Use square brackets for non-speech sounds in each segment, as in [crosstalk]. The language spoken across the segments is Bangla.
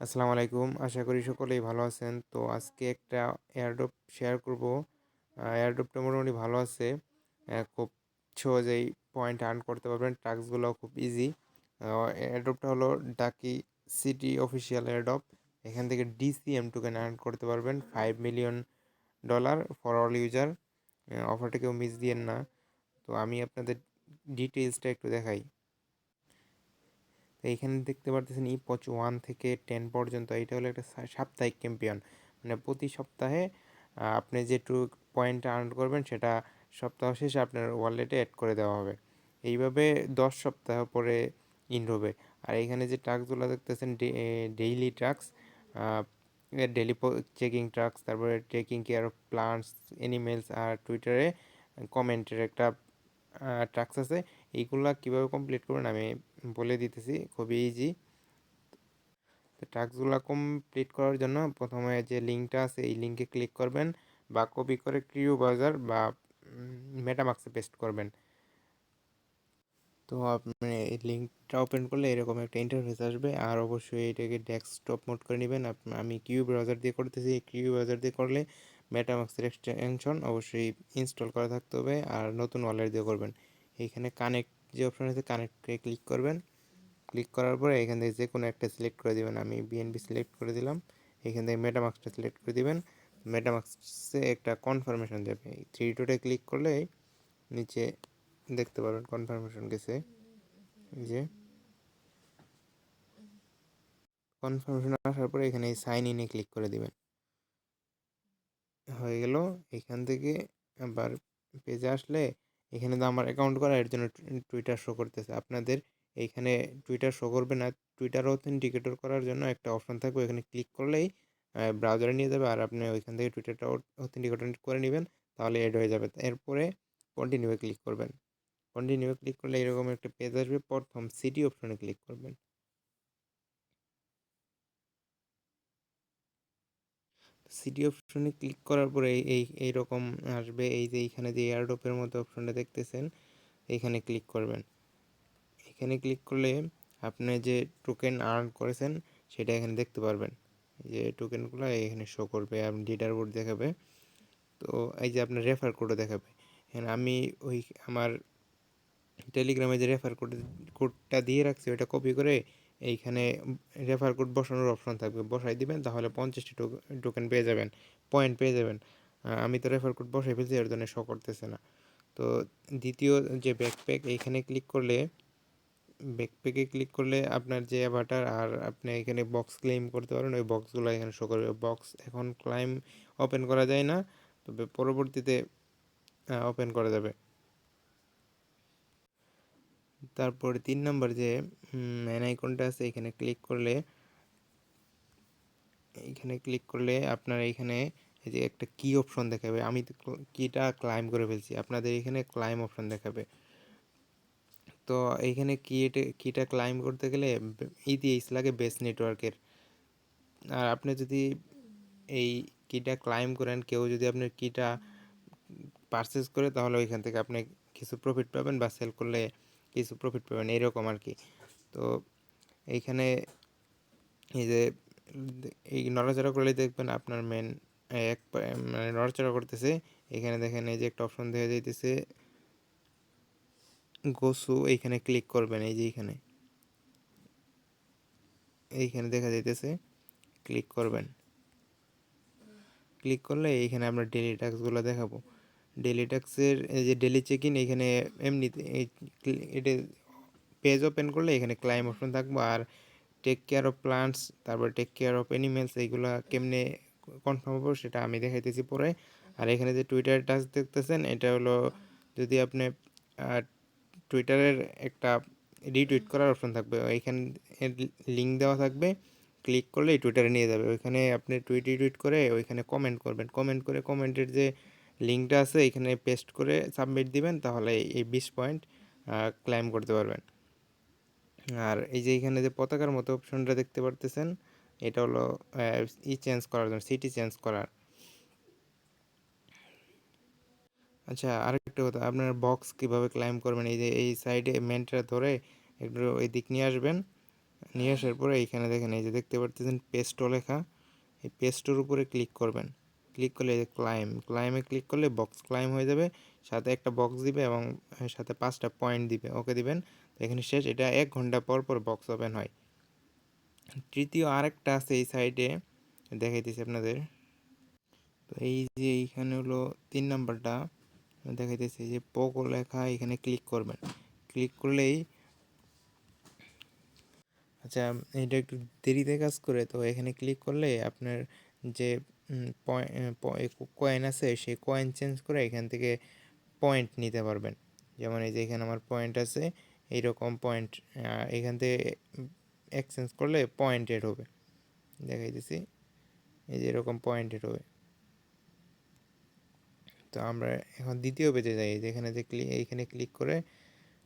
আসসালামু আলাইকুম। আশা করি সকলেই ভালো আছেন। তো আজকে একটা এয়ারড্রপ শেয়ার করব। এয়ারড্রপটা মোটামুটি ভালো আছে। খুব সহজেই পয়েন্ট আর্ন করতে পারবেন। টাস্কগুলো খুব ইজি এয়ারড্রপটা হলো ডাকি সিটি অফিসিয়াল এয়ারড্রপ এখান থেকে ডিসিএম টোকেন আর্ন করতে পারবেন। Five million dollar for all user অফারটা কেউ মিস দিয়েন না। তো আমি আপনাদের ডিটেলসটা একটু দেখাই। তো এইখানে দেখতে পারতেছেন ই পচ ওয়ান থেকে টেন পর্যন্ত, এটা হলো একটা সাপ্তাহিক ক্যাম্পিয়ন মানে প্রতি সপ্তাহে আপনি যেটুকু পয়েন্ট আর্ন করবেন, সেটা সপ্তাহ শেষে আপনার ওয়ালেটে অ্যাড করে দেওয়া হবে। এইভাবে দশ সপ্তাহ পরে ইন হবে। আর এখানে যে ট্রাকগুলো দেখতেছেন daily tracks daily checking tracks তারপরে taking care of plants animals আর টুইটারে কমেন্টের একটা ট্রাক্স আছে। এইগুলা কীভাবে কমপ্লিট করবেন, আমি বলে দিতেছি, খুবই ইজি তো টাস্কগুলো কমপ্লিট করার জন্য প্রথমে যে লিঙ্কটা আছে, এই লিঙ্কে ক্লিক করবেন বা কপি করে ক্রিউ ব্রাউজার বা মেটামাক্সে পেস্ট করবেন। তো আপনি এই লিঙ্কটা ওপেন করলে এরকম একটা ইন্টারফেস আসবে। আর অবশ্যই এটাকে ডেস্কটপ মোড করে নেবেন। আমি কিউ ব্রাউজার দিয়ে করতেছি। কিউ ব্রাউজার দিয়ে করলে মেটামাক্সের এক্সটেনশন অবশ্যই ইনস্টল করা থাকতে হবে। আর নতুন ওয়ালেট দিয়ে করবেন। এইখানে কানেক্ট যে অপশন আছে কানেক্টে ক্লিক করবেন। ক্লিক করার পরে এখান থেকে যে কোনো একটা সিলেক্ট করে দিবেন। আমি বিএনবি সিলেক্ট করে দিলাম। এখান থেকে মেটামাক্সটা সিলেক্ট করে দিবেন। মেটামাক্সে একটা কনফার্মেশন যাবে থ্রি ডটে ক্লিক করলে নিচে দেখতে পারবেন কনফার্মেশন গেছে। যে। কনফার্মেশন আসার পরে এখানে সাইন ইনে ক্লিক করে দিবেন। হয়ে গেল। এখান থেকে আবার পেজে আসলে এখানে তো আমার অ্যাকাউন্ট করা এর জন্য টুইটার শো করতেছে। আপনাদের এইখানে টুইটার শো করবে না টুইটার অথেন্টিকেটর করার জন্য একটা অপশন থাকবে। এখানে ক্লিক করলেই ব্রাউজারে নিয়ে যাবে আর আপনি ওইখান থেকে টুইটারটা অথেন্টিকেটর করে নেবেন, তাহলে এড হয়ে যাবে। এরপরে কন্টিনিউয়ে ক্লিক করবেন। কন্টিনিউয়ে ক্লিক করলে এরকম একটা পেজ আসবে। প্রথম সিটি অপশনে ক্লিক করবেন। সিটি অপশনে ক্লিক করার পরে এই এই, এইরকম আসবে। এই যে এইখানে যে এয়ারড্রপের মতো অপশনটা দেখতেছেন, এইখানে ক্লিক করবেন। এখানে ক্লিক করলে আপনি যে টোকেন আর্ন করেছেন, সেটা এখানে দেখতে পারবেন। যে টোকেনগুলো এখানে শো করবে, আপনি ডিটার বোর্ড দেখাবে, তো এই যে আপনার রেফার কোডও দেখাবে। এখানে আমি ওই আমার টেলিগ্রামে যে রেফার কোড কোডটা দিয়ে রাখছি, ওইটা কপি করে এইখানে রেফার কোড বসানোর অপশন থাকবে। বসাই দিবেন, তাহলে পঞ্চাশটি টোকেন পেয়ে যাবেন পয়েন্ট পেয়ে যাবেন। আমি তো রেফার কোড বসাই ফেলছি, এর জন্য শো করতেছে না। তো দ্বিতীয় যে ব্যাকপ্যাক এইখানে ক্লিক করলে ব্যাকপ্যাকে ক্লিক করলে আপনার যে অ্যাভাটার আর আপনি এখানে বক্স ক্লেম করতে পারেন, ওই বক্সগুলো এখানে শো করবে। বক্স এখন ক্লাইম ওপেন করা যায় না, তবে পরবর্তীতে ওপেন করা যাবে। তারপরে তিন নম্বর যে ম্যান আইকনটা আছে, এখানে ক্লিক করলে এইখানে ক্লিক করলে আপনার এইখানে এই যে একটা কি অপশন দেখাবে। আমি কিটা ক্লাইম করে ফেলছি। আপনাদের এখানে ক্লাইম অপশন দেখাবে। তো এইখানে কি কিটা ক্লাইম করতে গেলে ইতিএস লাগে বেস নেটওয়ার্কের আর আপনি যদি এই কিটা ক্লাইম করেন, কেউ যদি আপনার কিটা পারচেস করে, তাহলে ওইখান থেকে আপনি কিছু প্রফিট পাবেন বা সেল করলে কিছু প্রফিট পাবেন, এরকম আর কি তো এইখানে এই যে, এই নড়াচড়া করলে দেখবেন আপনার মেন এক মানে নড়াচড়া করতেছে। এখানে দেখেন এই যে একটা অপশন দেখা যাইতেছে। গোসু, এইখানে ক্লিক করবেন, এই যে এইখানে। এইখানে দেখা যাইতেছে ক্লিক করবেন। ক্লিক করলে এইখানে আমরা ডেলি টাস্কগুলো দেখাবো। ডেলি এই যে ডেলি চেক ইন এখানে এমনিতে এটা পেজ ওপেন করলে এখানে ক্লাইম অপশন থাকব আর টেক কেয়ার অফ প্লান্টস তারপর টেক কেয়ার অফ অ্যানিমেলস এইগুলো কেমনে কনফার্ম হব সেটা আমি দেখাইতেছি পরে। আর এখানে যে টুইটার টাচ দেখতেছেন, এটা হলো যদি আপনি টুইটারের একটা রিটুইট করার অপশন থাকবে এইখানে লিঙ্ক দেওয়া থাকবে ক্লিক করলে টুইটারে নিয়ে যাবে। ওইখানে আপনি টুইট রিটুইট করে ওইখানে কমেন্ট করবেন। কমেন্ট করে কমেন্টের যে লিঙ্কটা আছে, এখানে পেস্ট করে সাবমিট দিবেন, তাহলে এই বিশ পয়েন্ট ক্লাইম করতে পারবেন। আর এই যে এখানে যে পতাকার মতো অপশনটা দেখতে পারতেছেন, এটা হলো ই চেঞ্জ করার জন্য, সিটি চেঞ্জ করার। আচ্ছা আরেকটা কথা, আপনার বক্স কীভাবে ক্লাইম করবেন? এই যে, এই সাইডে মেনটা ধরে একটু এই দিক নিয়ে আসবেন। নিয়ে আসার পরে এইখানে দেখেন, এই যে দেখতে পারতেছেন পেস্টো লেখা। এই পেস্টোর উপরে ক্লিক করবেন। ক্লিক করলে ক্লাইম ক্লাইমে ক্লিক করলে বক্স ক্লাইম হয়ে যাবে, সাথে একটা বক্স দিবে এবং সাথে পাঁচটা পয়েন্ট দিবে ওকে দিবেন? তো এখানে শেষ, এটা এক ঘণ্টা পর পর বক্স ওপেন হয়। তৃতীয় আরেকটা আছে এই সাইডে দেখাইতেছি আপনাদের। তো এই যে এইখানে হলো তিন নাম্বারটা, দেখাইতেছি যে পোকো লেখা, এখানে ক্লিক করবেন। ক্লিক করলেই আচ্ছা এটা একটু দেরিতে কাজ করে, তো এখানে ক্লিক করলে আপনার যে কয়েন আছে, সেই কয়েন চেঞ্জ করে এখান থেকে পয়েন্ট নিতে পারবেন। যেমন এই যে এখানে আমার পয়েন্ট আছে, এইরকম পয়েন্ট এখান থেকে এক্সচেঞ্জ করলে পয়েন্ট এড হবে। দেখাইতেছি এই যে এরকম পয়েন্ট এড হবে। তো আমরা এখন দ্বিতীয় পেজে যাই যেখানে যে ক্লিক এইখানে ক্লিক করে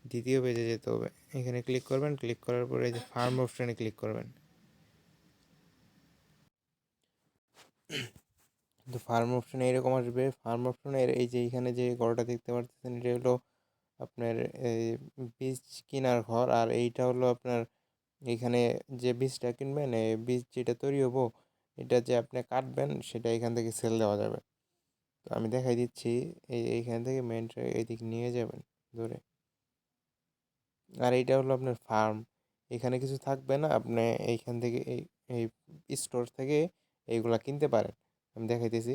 দ্বিতীয় পেজে যেতে হবে। এখানে ক্লিক করবেন ক্লিক করার পরে এই যে ফার্ম অপশানে ক্লিক করবেন। তো ফার্ম অপশানে এরকম আসবে। ফার্ম অপশানের এই যে এইখানে যে ঘরটা দেখতে পাচ্ছেন এটা হলো আপনার বীজ কেনার ঘর। আর এইটা হলো আপনার এখানে যে বীজটা কিনবেন, এই বীজ যেটা তৈরি হব, এটা যে আপনি কাটবেন, সেটা এখান থেকে সেল দেওয়া যাবে। তো আমি দেখাই দিচ্ছি, এই এইখান থেকে মেনটা এদিক নিয়ে যাবেন, ধরে। আর এইটা হলো আপনার ফার্ম এখানে কিছু থাকবে না, আপনি এইখান থেকে এই স্টোর থেকে এইগুলা কিনতে পারেন। আমি দেখাইতেছি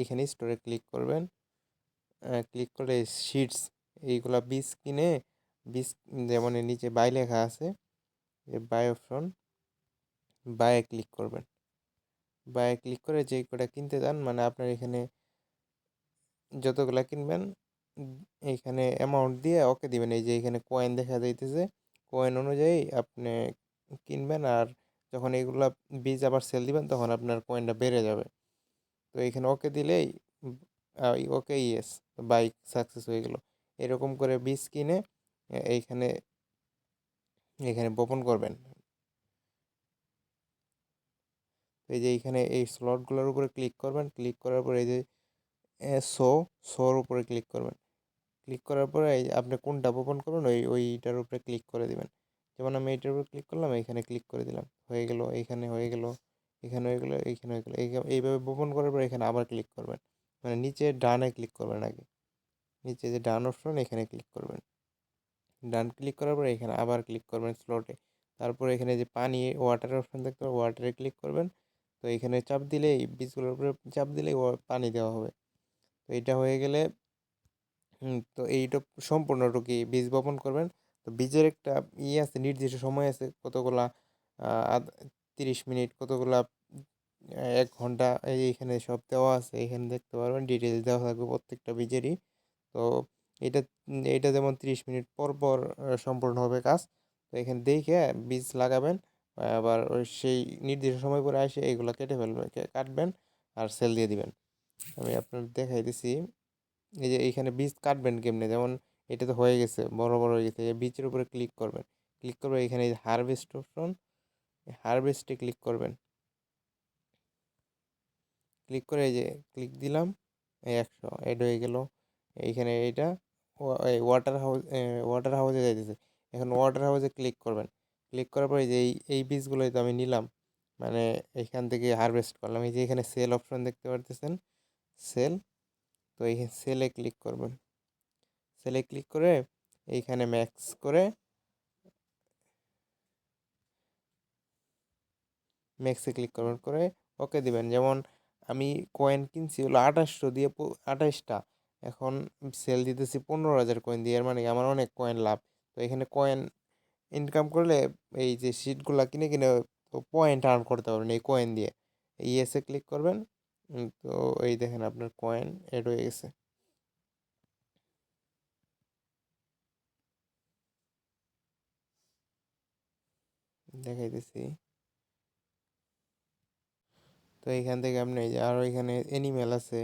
এইখানে স্টোরে ক্লিক করবেন। ক্লিক করলে শিটস এইগুলা বীজ কিনে, বীজ যেমন নিচে বাই লেখা আছে, যে বাই অপশন বায়ে ক্লিক করবেন। বায়ে ক্লিক করে যে কটা কিনতে চান মানে আপনার এখানে যতগুলা কিনবেন, এইখানে অ্যামাউন্ট দিয়ে ওকে দিবেন। এই যে এখানে কয়েন দেখা যাইতেছে কয়েন অনুযায়ী আপনি কিনবেন আর যখন এইগুলা বীজ আবার সেল দিবেন, তখন আপনার কয়েনটা বেড়ে যাবে। তো এখানে ওকে দিলেই ওকে ইয়েস বাইক সাকসেস হয়ে গেল। এরকম করে বীজ কিনে, এইখানে, এখানে বপন করবেন। এই যে এইখানে এই স্লটগুলোর উপরে ক্লিক করবেন ক্লিক করার পরে এই যে শো শোর উপরে ক্লিক করবেন। ক্লিক করার পরে আপনি কোনটা ওপেন করবেন, ওই, ওইটার উপরে ক্লিক করে দিবেন। যেমন আমি এইটার উপর ক্লিক করলাম এখানে ক্লিক করে দিলাম। হয়ে গেল, এইখানে হয়ে গেল, এখানে হয়ে গেলো, এইখানে হয়ে গেলো এইভাবে ওপেন করার পর এখানে আবার ক্লিক করবেন। মানে নিচে ডানে ক্লিক করবেন আগে। নিচে যে ডান অপশন এখানে ক্লিক করবেন। ডান ক্লিক করার পর এখানে আবার ক্লিক করবেন স্লটে তারপর এখানে যে পানি ওয়াটার অপশন দেখতে পাবেন ওয়াটারে ক্লিক করবেন। তো এখানে চাপ দিলেই বীজগুলোর উপরে চাপ দিলেই পানি দেওয়া হবে। তো এটা হয়ে গেলে তো এইটা সম্পূর্ণটুকুই বীজ বপন করবেন। তো বীজের একটা ইয়ে আছে, নির্দিষ্ট সময় আছে, কতগুলা তিরিশ মিনিট, কতগুলা এক ঘণ্টা এইখানে সব দেওয়া আছে, এখানে দেখতে পারবেন ডিটেলস দেওয়া থাকবে প্রত্যেকটা বীজেরই। তো এটা এটা যেমন তিরিশ মিনিট পর পর সম্পূর্ণ হবে কাজ, তো এখানে দেখে বীজ লাগাবেন আবার ওই সেই নির্দিষ্ট সময় পরে আসে এইগুলো কেটে ফেলবেন কাটবেন আর সেল দিয়ে দিবেন। আমি আপনার দেখাই দিছি, এই যে এইখানে বীজ কাটবেন কেমনে? যেমন এটা তো হয়ে গেছে। বড় বড় হয়ে গেছে বীজের উপরে ক্লিক করবেন। ক্লিক করবে এখানে হারভেস্ট অপশন হারভেস্টে ক্লিক করবেন। ক্লিক করে এই যে ক্লিক দিলাম একশো এড হয়ে গেল। এইখানে এইটা ওয়াটার হাউস ওয়াটার হাউসে যাইতেছে। এখন ওয়াটার হাউসে ক্লিক করবেন। ক্লিক করার পরে যে এই এই তো আমি নিলাম। মানে এইখান থেকে হারভেস্ট করলাম। এই যে এখানে সেল অপশন দেখতে পারতেছেন? সেল তো এই সেলে ক্লিক করবেন। সেলে ক্লিক করে এইখানে ম্যাক্স করে ম্যাক্সে ক্লিক করবেন করে ওকে দিবেন। যেমন আমি কয়েন কিনছি হলো আঠাশশো দিয়ে আঠাশটা, এখন সেল দিতেছি পনেরো হাজার কয়েন দিয়ে, এর মানে আমার অনেক কয়েন লাভ। তো এখানে কয়েন ইনকাম করলে এই যে সিটগুলো কিনে কিনে পয়েন্ট আর্ন করতে পারবেন এই কয়েন দিয়ে। ইএসএ ক্লিক করবেন তো এই দেখেন আপনার কয়েন এড হয়ে গেছে। দেখাইতেছি তো এইখান থেকে আপনি এই যে আরও এখানে অ্যানিমেল আছে,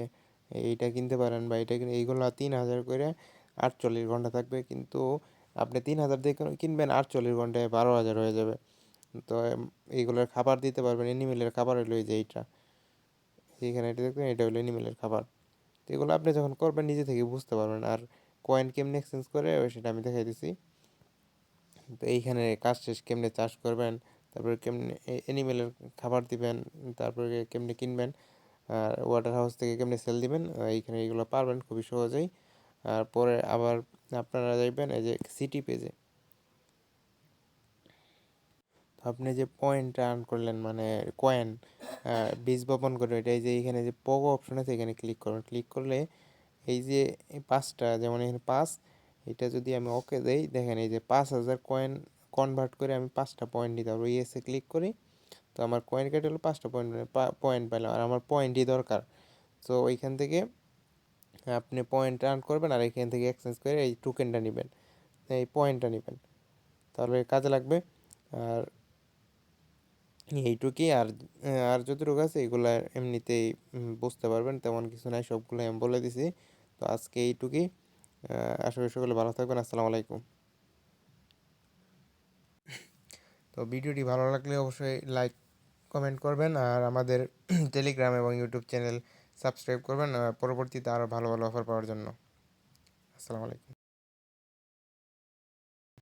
এইটা কিনতে পারেন বা এটা এইগুলো তিন হাজার করে আটচল্লিশ ঘণ্টা থাকবে। কিন্তু আপনি তিন হাজার দিয়ে কিনবেন আটচল্লিশ ঘন্টায় বারো হাজার হয়ে যাবে। তো এইগুলোর খাবার দিতে পারবেন অ্যানিমেলের খাবার হলো এই যে এইটা। এইখানে এটা দেখবেন, এটা হলো অ্যানিমেলের খাবার। তো এগুলো আপনি যখন করবেন, নিজে থেকে বুঝতে পারবেন। আর কয়েন কেমনি এক্সচেঞ্জ করে সেটা আমি দেখাই দিছি। তো এইখানে কাজ শেষ কেমনে চাষ করবেন? তারপরে কেমনে অ্যানিমেলের খাবার দিবেন, তারপরে কেমনে কিনবেন? আর ওয়াটার হাউস থেকে কেমনে সেল দিবেন? এইখানে এইগুলো পারবেন খুবই সহজেই। আর পরে আবার আপনারা যাইবেন এই যে সিটি পেজে আপনি যে পয়েন্ট আর্ন করলেন মানে কয়েন বীজ বপন করে, এটা এই যে এখানে যে পগো অপশন আছে, এখানে ক্লিক করবেন। ক্লিক করলে এই যে পাঁচটা, যেমন এখানে পাঁচ এটা যদি আমি ওকে দেই, দেখেন এই যে পাঁচ হাজার কয়েন কনভার্ট করে আমি পাঁচটা পয়েন্ট নিতে পারব। ইয়েসে ক্লিক করি, তো আমার কয়েন কেটে হলো পাঁচটা পয়েন্ট পয়েন্ট পেলাম আর আমার পয়েন্টই দরকার। তো ওইখান থেকে আপনি পয়েন্ট আর্ন করবেন আর এখান থেকে এক্সচেঞ্জ করে এই টোকেনটা নেবেন। এই পয়েন্টটা নেবেন। তাহলে কাজে লাগবে। আর এইটুকুই আর আর যতটুকু আছে এগুলো এমনিতেই বুঝতে পারবেন। তেমন কিছু নাই সবগুলো আমি বলে দিছি। তো আজকে এইটুকুই। আশা করি সকলে ভালো থাকবেন, আসসালামু আলাইকুম। তো ভিডিওটি ভালো লাগলে অবশ্যই লাইক, কমেন্ট করবেন আর আমাদের [clears throat] টেলিগ্রাম এবং ইউটিউব চ্যানেল সাবস্ক্রাইব করবেন পরবর্তীতে আরও ভালো ভালো অফার পাওয়ার জন্য। আসসালামু আলাইকুম।